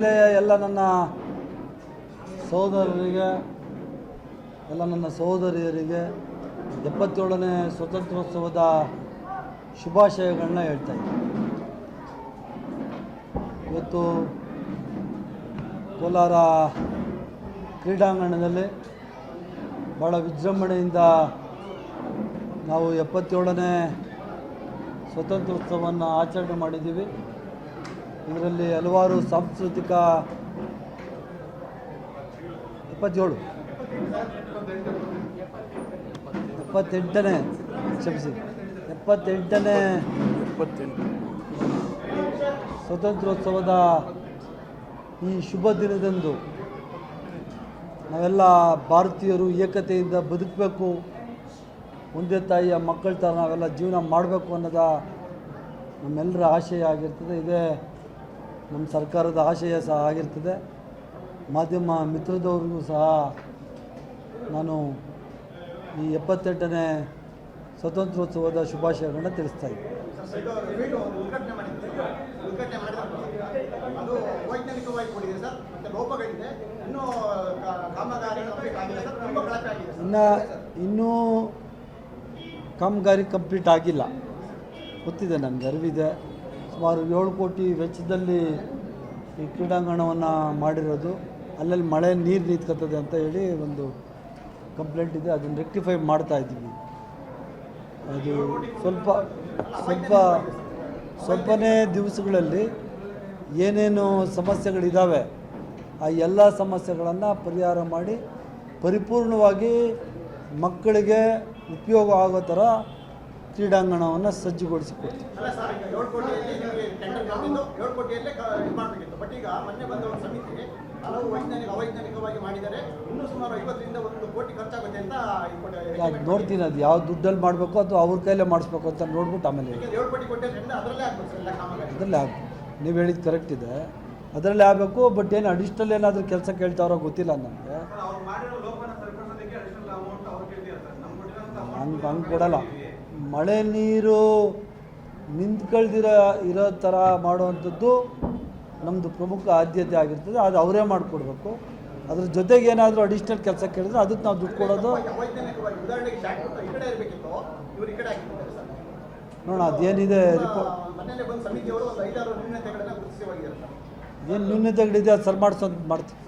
ಜಿಲ್ಲೆಯ ಎಲ್ಲ ನನ್ನ ಸಹೋದರರಿಗೆ, ಎಲ್ಲ ನನ್ನ ಸಹೋದರಿಯರಿಗೆ ಎಪ್ಪತ್ತೇಳನೇ ಸ್ವತಂತ್ರೋತ್ಸವದ ಶುಭಾಶಯಗಳನ್ನ ಹೇಳ್ತಾ ಇದ್ದೀನಿ. ಇವತ್ತು ಕೋಲಾರ ಕ್ರೀಡಾಂಗಣದಲ್ಲಿ ಭಾಳ ವಿಜೃಂಭಣೆಯಿಂದ ನಾವು ಎಪ್ಪತ್ತೇಳನೇ ಸ್ವತಂತ್ರೋತ್ಸವವನ್ನು ಆಚರಣೆ ಮಾಡಿದ್ದೀವಿ. ಇದರಲ್ಲಿ ಹಲವಾರು ಸಾಂಸ್ಕೃತಿಕ ಇಪ್ಪತ್ತೇಳು ಎಪ್ಪತ್ತೆಂಟನೇ ಕ್ಷಮಿಸಿ. ಎಪ್ಪತ್ತೆಂಟನೇ ಇಪ್ಪತ್ತೆಂಟು ಸ್ವತಂತ್ರೋತ್ಸವದ ಈ ಶುಭ ದಿನದಂದು ನಾವೆಲ್ಲ ಭಾರತೀಯರು ಏಕತೆಯಿಂದ ಬದುಕಬೇಕು. ಒಂದೇ ತಾಯಿಯ ಮಕ್ಕಳ ಥರ ನಾವೆಲ್ಲ ಜೀವನ ಮಾಡಬೇಕು ಅನ್ನೋದ ನಮ್ಮೆಲ್ಲರ ಆಶಯ ಆಗಿರ್ತದೆ. ಇದೇ ನಮ್ಮ ಸರ್ಕಾರದ ಆಶಯ ಸಹ ಆಗಿರ್ತದೆ. ಮಾಧ್ಯಮ ಮಿತ್ರದವ್ರಿಗೂ ಸಹ ನಾನು ಈ ಎಪ್ಪತ್ತೆಂಟನೇ ಸ್ವತಂತ್ರೋತ್ಸವದ ಶುಭಾಶಯಗಳನ್ನು ತಿಳಿಸ್ತಾ ಇದ್ದೀನಿ. ಇನ್ನು ಇನ್ನೂ ಕಾಮಗಾರಿ ಕಂಪ್ಲೀಟ್ ಆಗಿಲ್ಲ. ಗೊತ್ತಿದೆ ನನಗೆ ಅರಿವಿದೆ. ಸುಮಾರು ಏಳು ಕೋಟಿ ವೆಚ್ಚದಲ್ಲಿ ಈ ಕ್ರೀಡಾಂಗಣವನ್ನು ಮಾಡಿರೋದು. ಅಲ್ಲಲ್ಲಿ ಮಳೆ ನೀರು ನಿಂತ್ಕೊತದೆ ಅಂತ ಹೇಳಿ ಒಂದು ಕಂಪ್ಲೇಂಟ್ ಇದೆ. ಅದನ್ನು ರೆಕ್ಟಿಫೈ ಮಾಡ್ತಾ ಇದ್ದೀವಿ. ಅದು ಸ್ವಲ್ಪ ಸ್ವಲ್ಪ, ಸ್ವಲ್ಪನೇ ದಿವಸಗಳಲ್ಲಿ ಏನೇನು ಸಮಸ್ಯೆಗಳಿದ್ದಾವೆ ಆ ಎಲ್ಲ ಸಮಸ್ಯೆಗಳನ್ನು ಪರಿಹಾರ ಮಾಡಿ, ಪರಿಪೂರ್ಣವಾಗಿ ಮಕ್ಕಳಿಗೆ ಉಪಯೋಗ ಆಗೋ ಥರ ಕ್ರೀಡಾಂಗಣವನ್ನು ಸಜ್ಜುಗೊಳಿಸಿಕೊಡ್ತೀವಿ. ಅಲ್ಲ ಸರ್ ಈಗ ಏಳು ಕೋಟಿಯಲ್ಲಿ ಟೆಂಡರ್ ಕರೆದಿದ್ದು ಏಳು ಕೋಟಿಯಲ್ಲೇ ಮಾಡಬೇಕಿತ್ತು. ಬಟ್ ಈಗ ಮೊನ್ನೆ ಬಂದ ಒಂದು ಸಮಿತಿ ಹಲವು ವೈಜ್ಞಾನಿಕ ಅವೈಜ್ಞಾನಿಕವಾಗಿ ಮಾಡಿದ್ದಾರೆ. ಇನ್ನೂ ಸುಮಾರು ಐವತ್ತರಿಂದ ಒಂದು ಕೋಟಿ ಖರ್ಚಾಗುತ್ತೆ ಅಂತ ಈ ಕೊಟ್ಟೆ- ಅದು ನೋಡ್ತೀನಿ ಅದು? ಯಾವ ದುಡ್ಡಲ್ಲಿ ಮಾಡಬೇಕು ಅದು ಅವ್ರ ಕೈಲೇ ಮಾಡಿಸ್ಬೇಕು ಅಂತ ನೋಡ್ಬಿಟ್ಟು ಆಮೇಲೆ ಅದರಲ್ಲೇ ಆಗ್ಬೇಕು ನೀವು ಹೇಳಿದ್ದು ಕರೆಕ್ಟ್ ಇದೆ. ಅದರಲ್ಲೇ ಆಗಬೇಕು ಬಟ್ ಏನು ಅಡಿಷ್ನಲ್ ಏನಾದರೂ ಕೆಲಸ ಕೇಳ್ತಾವ್ರೋ ಗೊತ್ತಿಲ್ಲ ನನಗೆ ಅವ್ರು ಮಾಡಿರೋ ಲೋಪನ ಸರಿಪಡಿಸೋದಕ್ಕೆ ಅಡಿಷನಲ್ ಅಮೌಂಟ್ ಅವ್ರು ಕೇಳ್ತೀರಾ ಸರ್. ನಮ್ಮ ಕೊಟ್ಟಿರೋಂಥ ಹಂಗೆ ಹಂಗೆ ಕೊಡಲ್ಲ. ಮಳೆ ನೀರು ನಿಂತ್ಕೊಳ್ದಿರ ಇರೋ ಥರ ಮಾಡುವಂಥದ್ದು ನಮ್ಮದು ಪ್ರಮುಖ ಆದ್ಯತೆ ಆಗಿರ್ತದೆ. ಅದು ಅವರೇ ಮಾಡಿಕೊಡ್ಬೇಕು. ಅದ್ರ ಜೊತೆಗೆ ಏನಾದರೂ ಅಡಿಷ್ನಲ್ ಕೆಲಸ ಕೇಳಿದ್ರೆ ಅದಕ್ಕೆ ನಾವು ದುಡ್ಡು ಕೊಡೋದು. ನೋಡೋಣ, ಅದೇನಿದೆ ರಿಪೋರ್ಟ್ ಏನು ನ್ಯೂನತೆಗಳಿದೆ ಅದು ಸರಿ ಮಾಡಿಸೋದು ಮಾಡ್ತೀವಿ.